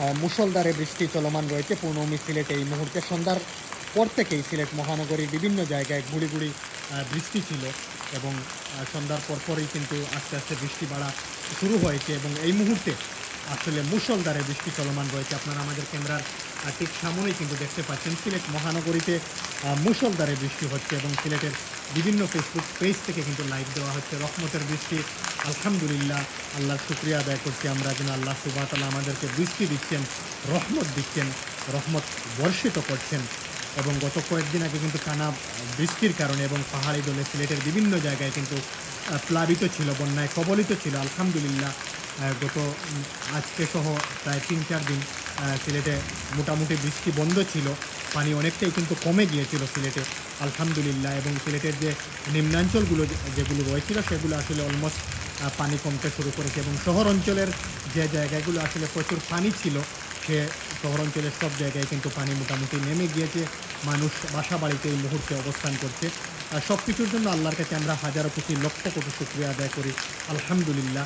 আহ, মুষলধারে বৃষ্টি চলমান রয়েছে। পূর্ণমি সিলেট এই মুহূর্তে সন্ধ্যার পর থেকেই সিলেট মহানগরীর বিভিন্ন জায়গায় ঘুড়ি গুড়ি বৃষ্টি ছিল এবং সন্ধ্যার পরপরই কিন্তু আস্তে আস্তে বৃষ্টি বাড়া শুরু হয়েছে এবং এই মুহূর্তে আসলে মুষলধারে বৃষ্টি চলমান রয়েছে। আপনারা আমাদের ক্যামেরার ঠিক সামনেই কিন্তু দেখতে পাচ্ছেন সিলেট মহানগরীতে আহ, মুষলধারে বৃষ্টি হচ্ছে এবং সিলেটের বিভিন্ন ফেসবুক পেজ থেকে কিন্তু লাইভ দেওয়া হচ্ছে রহমতের বৃষ্টি। আলহামদুলিল্লাহ আল্লাহর শুক্রিয়া আদায় করছি আমরা যেন আল্লাহ সুবাহতাল্লাহ আমাদেরকে বৃষ্টি দিচ্ছেন রহমত দিচ্ছেন রহমত বর্ষিত করছেন। এবং গত কয়েকদিন আগে কিন্তু টানা বৃষ্টির কারণে এবং পাহাড়ি দলে সিলেটের বিভিন্ন জায়গায় কিন্তু প্লাবিত ছিল বন্যায় কবলিত ছিল। আলহামদুলিল্লাহ গত আজকে সহ প্রায় তিন, চার দিন সিলেটে মোটামুটি বৃষ্টি বন্ধ ছিল। পানি অনেকটাই কিন্তু কমে গিয়েছিল সিলেটে, আলহামদুলিল্লাহ। এবং সিলেটের যে নিম্নাঞ্চলগুলো যেগুলো রয়েছিল, সেগুলো আসলে অলমোস্ট পানি কমতে শুরু করেছে। এবং শহর অঞ্চলের যে জায়গাগুলো আসলে প্রচুর পানি ছিল, সে শহর অঞ্চলের সব জায়গায় কিন্তু পানি মোটামুটি নেমে গিয়েছে। মানুষ বাসা বাড়িতে এই মুহূর্তে অবস্থান করছে। আর সব কিছুর জন্য আল্লাহর কাছে আমরা হাজারো কোটি লক্ষ কোটি শুক্রিয়া আদায় করি। আলহামদুলিল্লাহ।